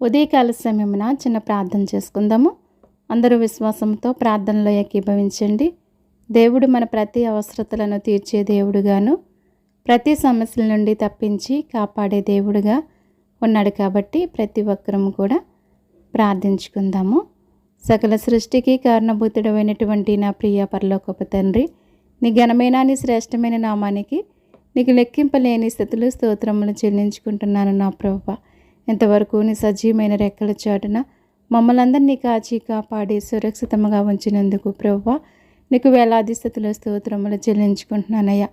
ఉదయకాల సమయమున చిన్న ప్రార్థన చేసుకుందాము. అందరూ విశ్వాసంతో ప్రార్థనలో ఏకీభవించండి. దేవుడు మన ప్రతి అవసరతలను తీర్చే దేవుడుగాను ప్రతి సమస్యల నుండి తప్పించి కాపాడే దేవుడుగా ఉన్నాడు కాబట్టి ప్రతి ఒక్కరం కూడా ప్రార్థించుకుందాము. సకల సృష్టికి కారణభూతుడమైనటువంటి నా ప్రియ పరలోకపు తండ్రి నీ ఘనమైన నీ శ్రేష్టమైన నామానికి నీకు లెక్కింపలేని స్థితులు స్తోత్రములు చెల్లించుకుంటున్నాను నా ప్రభా ఇంతవరకు నీ సజీవమైన రెక్కల చాటున మమ్మల్ని అందరినీ కాచి కాపాడి సురక్షితంగా ఉంచినందుకు ప్రభు నీకు వేలాది స్థితిలో స్తోత్రములు చెల్లించుకుంటున్నానయ్యా.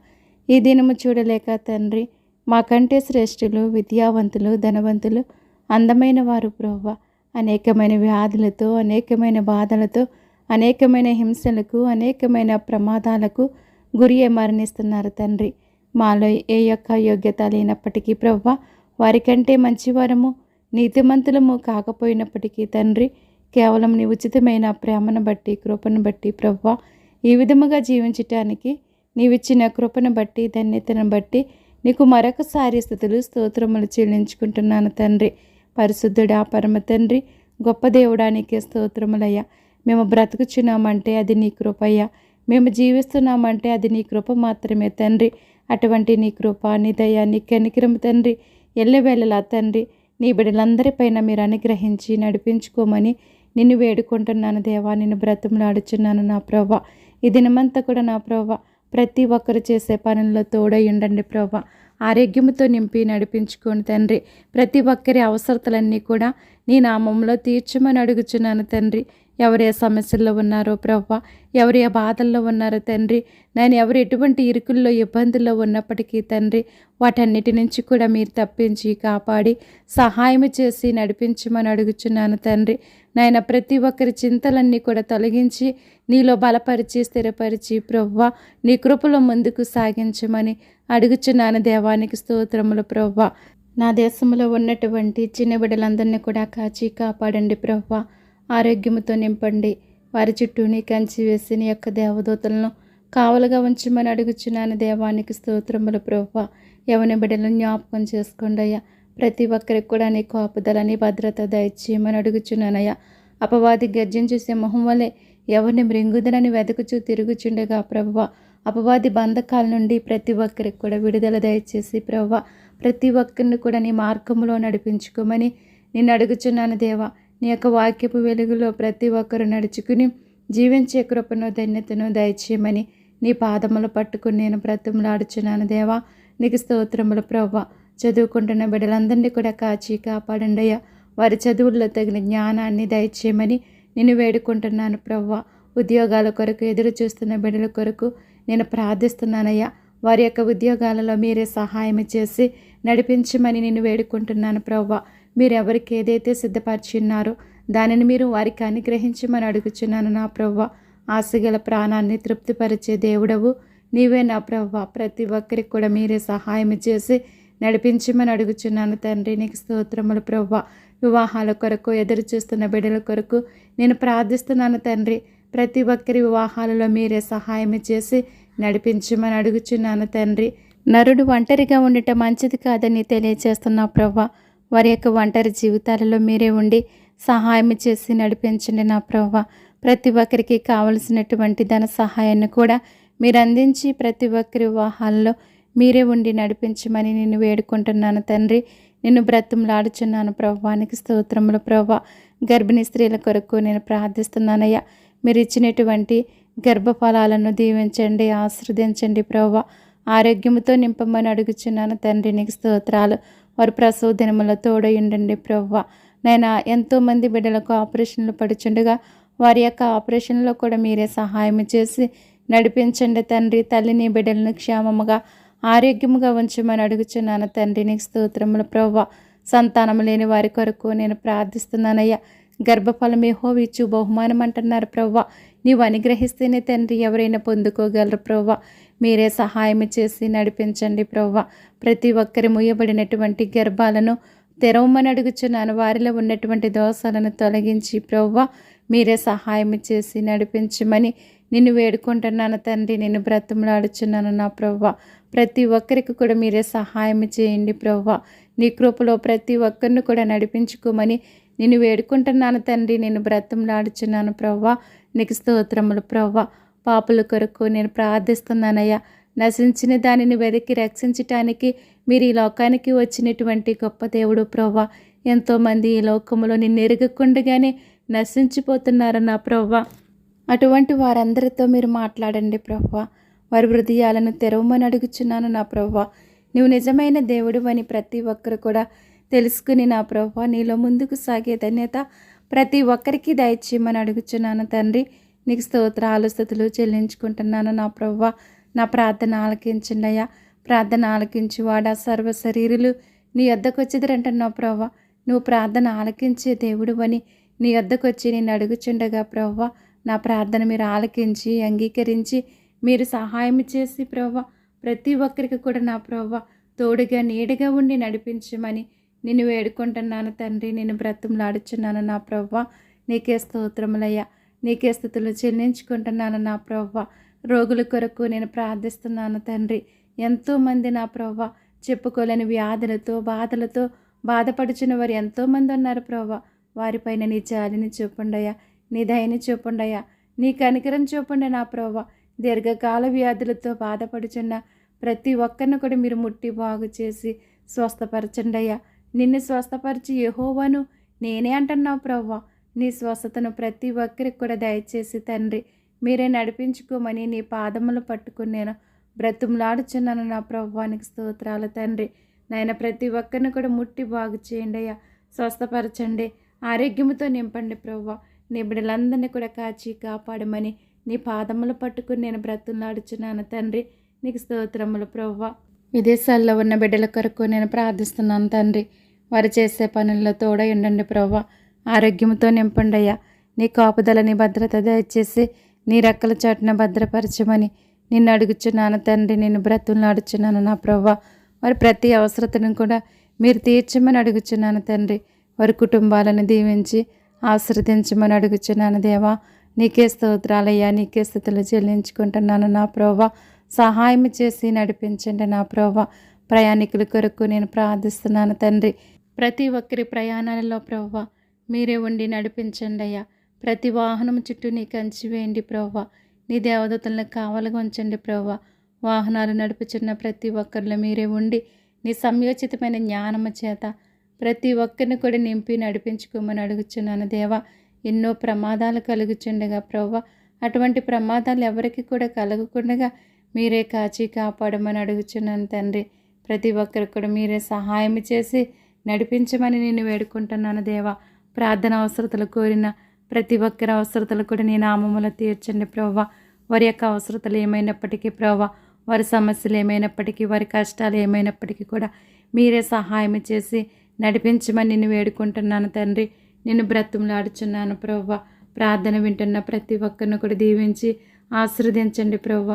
ఈ దినము చూడలేక తండ్రి మాకంటే శ్రేష్ఠులు విద్యావంతులు ధనవంతులు అందమైన వారు ప్రవ్వ అనేకమైన వ్యాధులతో అనేకమైన బాధలతో అనేకమైన హింసలకు అనేకమైన ప్రమాదాలకు గురి మరణిస్తున్నారు తండ్రి. మాలో ఏ యొక్క యోగ్యత లేనప్పటికీ ప్రవ్వ వారికంటే మంచివారము నీతిమంతులము కాకపోయినప్పటికీ తండ్రి కేవలం నీ ఉచితమైన ప్రేమను బట్టి కృపను బట్టి ప్రవ్వ ఈ విధముగా జీవించటానికి నీవిచ్చిన కృపను బట్టి ధన్యతను బట్టి నీకు మరొకసారి స్థుతులు స్తోత్రములు చెల్లించుకుంటున్నాను తండ్రి. పరిశుద్ధుడా పరమ తండ్రి గొప్ప దేవుడానికి స్తోత్రములయ్యా. మేము బ్రతుకుచున్నామంటే అది నీ కృపయ్యా. మేము జీవిస్తున్నామంటే అది నీ కృప మాత్రమే తండ్రి. అటువంటి నీ కృప నీ దయ నీ కనికిరము తండ్రి. ఎల్లవేళలా తండ్రి నీ బిడ్డలందరిపైన మీరు అనుగ్రహించి నడిపించుకోమని నిన్ను వేడుకుంటున్నాను దేవా. నిన్ను బ్రతుములాడుచున్నాను నా ప్రభా ఈ దినమంతా కూడా నా ప్రభా ప్రతి ఒక్కరు చేసే పనుల్లో తోడై ఉండండి ప్రభా ఆరోగ్యముతో నింపి నడిపించుకోండి తండ్రి. ప్రతి ఒక్కరి అవసరతలన్నీ కూడా నీ నామంలో తీర్చమని అడుగుచున్నాను తండ్రి. ఎవరు ఏ సమస్యల్లో ఉన్నారో ప్రవ్వ ఎవరు ఏ బాధల్లో ఉన్నారో తండ్రి నేను ఎవరు ఎటువంటి ఇరుకుల్లో ఇబ్బందుల్లో ఉన్నప్పటికీ తండ్రి వాటన్నిటి నుంచి కూడా మీరు తప్పించి కాపాడి సహాయం చేసి నడిపించమని అడుగుచున్నాను తండ్రి. నాయన ప్రతి ఒక్కరి చింతలన్నీ కూడా తొలగించి నీలో బలపరిచి స్థిరపరిచి ప్రవ్వ నీ కృపలో ముందుకు సాగించమని అడుగుచున్నాను దేవానికి స్తోత్రములు ప్రవ్వ. నా దేశంలో ఉన్నటువంటి చిన్న బిడ్డలందరినీ కూడా కాచి కాపాడండి ప్రవ్వ. ఆరోగ్యముతో నింపండి. వారి చుట్టూని కంచి వేసి నీ యొక్క దేవదూతలను కావలుగా ఉంచమని అడుగుచున్నాను. దేవానికి స్తోత్రములు ప్రభు యవని బిడ్డలను జ్ఞాపకం చేసుకోండి అయ్యా. ప్రతి ఒక్కరికి కూడా నీ కోపదలని భద్రత దయచేయమని అడుగుచున్నానయ్యా అపవాది గర్జించు సింహం వలె ఎవరిని మృంగుదనని వెతుకుచూ తిరుగుచుండగా ప్రభువ. అపవాది బంధకాల నుండి ప్రతి ఒక్కరికి కూడా విడుదల దయచేసి ప్రభువ. ప్రతి ఒక్కరిని కూడా నీ మార్గంలో నడిపించుకోమని నేను అడుగుచున్నాను దేవా. నీ యొక్క వాక్యపు వెలుగులో ప్రతి ఒక్కరు నడుచుకుని జీవించే కృపను ధన్యతను దయచేయమని నీ పాదములు పట్టుకుని నేను బ్రతిమలాడుచున్నాను దేవా. నీకు స్తోత్రములు ప్రవ్వ. చదువుకుంటున్న బిడ్డలందరినీ కూడా కాచి కాపాడండి అయ్యా వారి చదువుల్లో తగిన జ్ఞానాన్ని దయచేయమని నేను వేడుకుంటున్నాను ప్రవ్వ. ఉద్యోగాల కొరకు ఎదురు చూస్తున్న బిడ్డల కొరకు నేను ప్రార్థిస్తున్నానయ్యా. వారి యొక్క ఉద్యోగాలలో మీరే సహాయం చేసి నడిపించమని నేను వేడుకుంటున్నాను ప్రవ్వ. మీరు ఎవరికి ఏదైతే సిద్ధపరిచిన్నారో దానిని మీరు వారికి అనుగ్రహించమని అడుగుచున్నాను నా ప్రవ్వ. ఆశగల ప్రాణాన్ని తృప్తిపరిచే దేవుడవు నీవే నా ప్రవ్వ. ప్రతి ఒక్కరికి కూడా మీరే సహాయం చేసి నడిపించమని అడుగుచున్నాను తండ్రి. నీకు స్తోత్రములు ప్రవ్వ. వివాహాల కొరకు ఎదురు చూస్తున్న బిడ్డల కొరకు నేను ప్రార్థిస్తున్నాను తండ్రి. ప్రతి ఒక్కరి వివాహాలలో మీరే సహాయం చేసి నడిపించమని అడుగుచున్నాను తండ్రి. నరుడు ఒంటరిగా ఉండటం మంచిది కాదని తెలియచేస్తున్నా ప్రవ్వ. వారి యొక్క ఒంటరి జీవితాలలో మీరే ఉండి సహాయం చేసి నడిపించండి నా ప్రవ్వ. ప్రతి ఒక్కరికి కావలసినటువంటి ధన సహాయాన్ని కూడా మీరు అందించి ప్రతి ఒక్కరి వివాహాల్లో మీరే ఉండి నడిపించమని నేను వేడుకుంటున్నాను తండ్రి. నిన్ను బ్రతంలాడుచున్నాను ప్రవ్వానికి స్తోత్రములు ప్రవ్వ. గర్భిణీ స్త్రీల కొరకు నేను ప్రార్థిస్తున్నానయ్యా. మీరు ఇచ్చినటువంటి గర్భఫలాలను దీవించండి ఆశ్రదించండి ప్రవ్వ. ఆరోగ్యముతో నింపమని అడుగుచున్నాను తండ్రి. నీకు స్తోత్రాలు. వారు ప్రసవ దినముల తోడయుండండి ప్రవ్వ. నేను ఎంతోమంది బిడ్డలకు ఆపరేషన్లు పడుచుండగా వారి యొక్క ఆపరేషన్లో కూడా మీరే సహాయం చేసి నడిపించండి తండ్రి. తల్లిని బిడ్డలను క్షేమముగా ఆరోగ్యముగా ఉంచమని అడుగుచున్నాను తండ్రి. నీకు స్తోత్రములు ప్రవ్వ. సంతానం లేని వారి కొరకు నేను ప్రార్థిస్తున్నానయ్యా. గర్భఫలం ఏహో విచ్చు బహుమానం అంటున్నారు ప్రవ్వ. నీవు అనుగ్రహిస్తేనే తండ్రి ఎవరైనా పొందుకోగలరు ప్రవ్వ. మీరే సహాయం చేసి నడిపించండి ప్రవ్వ. ప్రతి ఒక్కరి ముయ్యబడినటువంటి గర్భాలను తెరవమని అడుగుచున్నాను. వారిలో ఉన్నటువంటి దోషాలను తొలగించి ప్రవ్వ మీరే సహాయం చేసి నడిపించమని నిన్ను వేడుకుంటున్నాను తండ్రి. నేను బ్రతములాడుచున్నాను నా ప్రవ్వ. ప్రతి ఒక్కరికి కూడా మీరే సహాయం చేయండి ప్రవ్వ. నీ కృపలో ప్రతి ఒక్కరిని కూడా నడిపించుకోమని నేను వేడుకుంటున్నాను తండ్రి. నేను బ్రతంలాడుచున్నాను ప్రవ్వా. నీకు స్తోత్రములు ప్రవ్వా. పాపుల కొరకు నేను ప్రార్థిస్తున్నానయ్యా. నశించిన దానిని వెతికి రక్షించటానికి మీరు ఈ లోకానికి వచ్చినటువంటి గొప్ప దేవుడు ప్రవ్వా. ఎంతోమంది ఈ లోకంలో నిన్ను ఎరగకుండగానే నశించిపోతున్నారు నా ప్రవ్వా. అటువంటి వారందరితో మీరు మాట్లాడండి ప్రవ్వా. వారి హృదయాలను తెరవమని అడుగుచున్నాను నా ప్రవ్వా. నువ్వు నిజమైన దేవుడు అని ప్రతి ఒక్కరు కూడా తెలుసుకుని నా ప్రవ్వా నీలో ముందుకు సాగే ధన్యత ప్రతి ఒక్కరికి దయచేయమని అడుగుచున్నాను తండ్రి. నీకు స్తోత్రాలు స్థుతులు చెల్లించుకుంటున్నాను. నా ప్రవ్వ నా ప్రార్థన ఆలకించండి అయ్యా. ప్రార్థన ఆలకించి వాడా సర్వ శరీరులు. నీ వద్దకు వచ్చేదిరంటున్నావు ప్రవ్వ. నువ్వు ప్రార్థన ఆలకించే దేవుడు అని నీ వద్దకు వచ్చి నేను అడుగుచుండగా ప్రవ్వ. నా ప్రార్థన మీరు ఆలకించి అంగీకరించి మీరు సహాయం చేసి ప్రవ్వ. ప్రతి ఒక్కరికి కూడా నా ప్రవ్వ తోడుగా నీడగా ఉండి నడిపించమని నిన్ను వేడుకుంటున్నాను తండ్రి. నేను బ్రతంలాడుచున్నాను నా ప్రవ్వ. నీకే స్తోత్రములయ్యా నీకే స్థుతులు చెల్లించుకుంటున్నాను నా ప్రవ్వ. రోగుల కొరకు నేను ప్రార్థిస్తున్నాను తండ్రి. ఎంతోమంది నా ప్రవ్వ. చెప్పుకోలేని వ్యాధులతో బాధలతో బాధపడుచున్న వారు ఎంతోమంది ఉన్నారు ప్రవ్వ. వారిపైన నీ జాలిని చూపుండయ్యా. నీ దయని చూపుండయ్యా. నీ కనికరం చూపండి నా ప్రవ్వ. దీర్ఘకాల వ్యాధులతో బాధపడుచున్న ప్రతి ఒక్కరిని కూడా మీరు ముట్టి బాగు చేసి స్వస్థపరచండి అయ్యా నిన్ను స్వస్థపరిచి యహోవాను నేనే అంటున్నావు ప్రవ్వ. నీ స్వస్థతను ప్రతి ఒక్కరికి కూడా దయచేసి తండ్రి మీరే నడిపించుకోమని నీ పాదములు పట్టుకుని నేను బ్రతుములాడుచున్నాను నా ప్రభువానికి స్తోత్రాలు తండ్రి. నాయన ప్రతి ఒక్కరిని కూడా ముట్టి బాగు చేయండి అయ్యా. స్వస్థపరచండి. ఆరోగ్యముతో నింపండి ప్రవ్వ నీ బిడ్డలందరినీ కూడా కాచి కాపాడమని నీ పాదములు పట్టుకుని నేను బ్రతులాడుచున్నాను తండ్రి. నీకు స్తోత్రములు ప్రవ్వ విదేశాల్లో ఉన్న బిడ్డల కొరకు నేను ప్రార్థిస్తున్నాను తండ్రి. వారు చేసే పనుల్లో తోడ ఉండండి ప్రవ్వ ఆరోగ్యంతో నింపండి అయ్యా నీ కాపుదలని భద్రత దయచేసి నీ రెక్కల చాటున భద్రపరచమని నిన్ను అడుగుచున్నాను తండ్రి. నేను బ్రతులాడుచున్నాను నా ప్రవ్వ. వారి ప్రతి అవసరతను కూడా మీరు తీర్చమని అడుగుచున్నాను తండ్రి. వారి కుటుంబాలను దీవించి ఆశ్రదించమని అడుగుచున్నాను దేవా. నీకే స్తోత్రాలయ్యా నీకే స్థుతులు చెల్లించుకుంటున్నాను నా ప్రోవ సహాయం చేసి నడిపించండి నా ప్రోవ ప్రయాణికుల కొరకు నేను ప్రార్థిస్తున్నాను తండ్రి. ప్రతి ఒక్కరి ప్రయాణాలలో ప్రవ్వ మీరే ఉండి నడిపించండి అయ్యా. ప్రతి వాహనం చుట్టూ నీ కంచి వేయండి ప్రవ్వ. నీ దేవదతలను కావాలిగా ఉంచండి ప్రవ్వ. వాహనాలు నడుపుచున్న ప్రతి ఒక్కరిలో మీరే ఉండి నీ సంయోచితమైన జ్ఞానము చేత ప్రతి ఒక్కరిని కూడా నింపి నడిపించుకోమని అడుగుచున్నాను దేవా. ఎన్నో ప్రమాదాలు కలుగుచుండగా ప్రవ్వ. అటువంటి ప్రమాదాలు ఎవరికి కూడా కలగకుండా మీరే కాచి కాపాడమని అడుగుచున్నాను తండ్రి. ప్రతి ఒక్కరికి కూడా మీరే సహాయం చేసి నడిపించమని నేను వేడుకుంటున్నాను దేవా. ప్రార్థన అవసరతలు కోరిన ప్రతి ఒక్కరి అవసరతలు కూడా నీ నామములో తీర్చండి ప్రవ్వ. వారి యొక్క అవసరతలు ఏమైనప్పటికీ ప్రవ్వ వారి సమస్యలు ఏమైనప్పటికీ వారి కష్టాలు ఏమైనప్పటికీ కూడా మీరే సహాయం చేసి నడిపించమని నిన్ను వేడుకుంటున్నాను తండ్రి. నిన్ను బ్రతుములాడుచున్నాను ప్రవ్వ. ప్రార్థన వింటున్న ప్రతి ఒక్కరిని కూడా దీవించి ఆశీర్వదించండి ప్రవ్వ.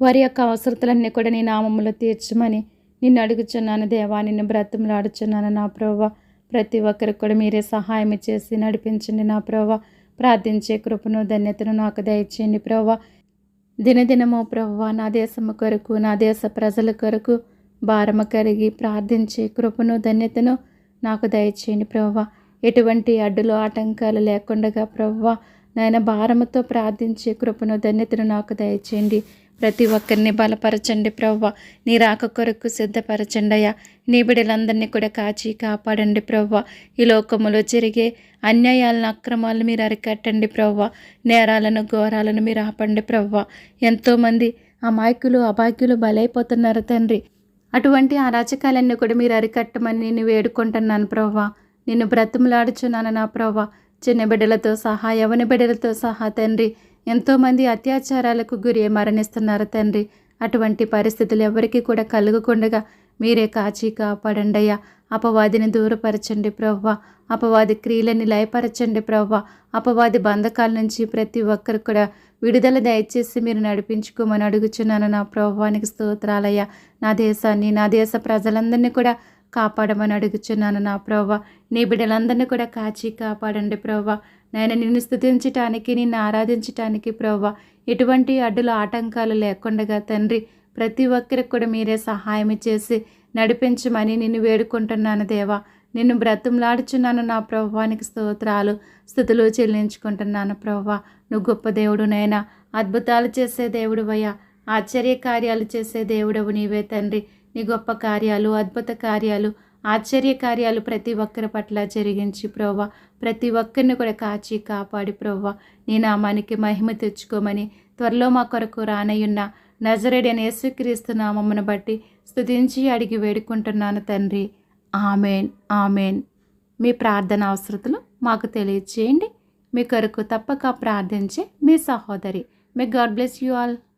వారి యొక్క అవసరతలన్నీ కూడా నీ నామములో తీర్చమని నిన్ను అడుగుచున్నాను దేవా. నిన్ను బ్రతుములాడుచున్నాను నా ప్రవ్వ. ప్రతి ఒక్కరికి కూడా మీరే సహాయం చేసి నడిపించండి నా ప్రవ్వ. ప్రార్థించే కృపను ధన్యతను నాకు దయచేయండి ప్రవ్వ. దినదినము ప్రవ్వ నా దేశము కొరకు నా దేశ ప్రజల కొరకు భారమ కరిగి ప్రార్థించే కృపను ధన్యతను నాకు దయచేయండి ప్రభావ ఎటువంటి అడ్డులు ఆటంకాలు లేకుండా ప్రవ్వ నాయన భారముతో ప్రార్థించే కృపను ధన్యతను నాకు దయచేయండి. ప్రతి ఒక్కరిని బలపరచండి ప్రవ్వ. నీ రాక కొరకు సిద్ధపరచండి అయ్యా నీ బిడ్డలందరినీ కూడా కాచి కాపాడండి ప్రవ్వ. ఈ లోకములో జరిగే అన్యాయాలను అక్రమాలను మీరు అరికట్టండి ప్రవ్వ. నేరాలను ఘోరాలను మీరు ఆపండి ప్రవ్వ. ఎంతోమంది అమాయకులు అబాయకులు బలైపోతున్నారు తండ్రి. అటువంటి అరాచకాలన్నీ కూడా మీరు అరికట్టమని నేను వేడుకుంటున్నాను ప్రవ్వా. నిన్ను బ్రతుములాడుచున్నాను నా ప్రవ్వ. చిన్న బిడ్డలతో సహా యవన బిడ్డలతో సహా తండ్రి. ఎంతోమంది అత్యాచారాలకు గురి మరణిస్తున్నారు తండ్రి. అటువంటి పరిస్థితులు ఎవరికీ కూడా కలుగకుండగా మీరే కాచి కాపాడండి అయ్యా. అపవాదిని దూరపరచండి ప్రవ్వ. అపవాది క్రియలని లయపరచండి ప్రవ్వ. అపవాది బంధకాల నుంచి ప్రతి ఒక్కరు కూడా విడుదల దయచేసి మీరు నడిపించుకోమని అడుగుచున్నాను నా ప్రవ్వానికి స్తోత్రాలయ్యా. నా దేశాన్ని నా దేశ ప్రజలందరినీ కూడా కాపాడమని అడుగుచున్నాను నా ప్రవ్వ. నీ బిడ్డలందరినీ కూడా కాచి కాపాడండి ప్రవ్వ. నేను నిన్ను స్థుతించటానికి నిన్ను ఆరాధించటానికి ప్రభా ఎటువంటి అడ్డుల ఆటంకాలు లేకుండా తండ్రి ప్రతి ఒక్కరికి కూడా మీరే సహాయం చేసి నడిపించమని నిన్ను వేడుకుంటున్నాను దేవా. నిన్ను బ్రతంలాడుచున్నాను నా ప్రభువానికి స్తోత్రాలు స్థుతులు చెల్లించుకుంటున్నాను ప్రభా నువ్వు గొప్ప దేవుడు నైనా అద్భుతాలు చేసే దేవుడు ఆశ్చర్య కార్యాలు చేసే దేవుడవు నీవే తండ్రి. నీ గొప్ప కార్యాలు అద్భుత కార్యాలు ఆశ్చర్య కార్యాలు ప్రతి ఒక్కరి పట్ల జరిగించి ప్రవ్వ. ప్రతి ఒక్కరిని కూడా కాచి కాపాడి ప్రవ్వ. నీ నామానికి మహిమ తెచ్చుకోమని త్వరలో మా కొరకు రానయ్యున్న నజరేడని యేసుక్రీస్తు నామమ్మను బట్టి స్తుతించి అడిగి వేడుకుంటున్నాను తండ్రి. Amen amen. మీ ప్రార్థన అవసరతలు మాకు తెలియచేయండి. మీ కొరకు తప్పక ప్రార్థించే మీ సహోదరి. May God bless you all.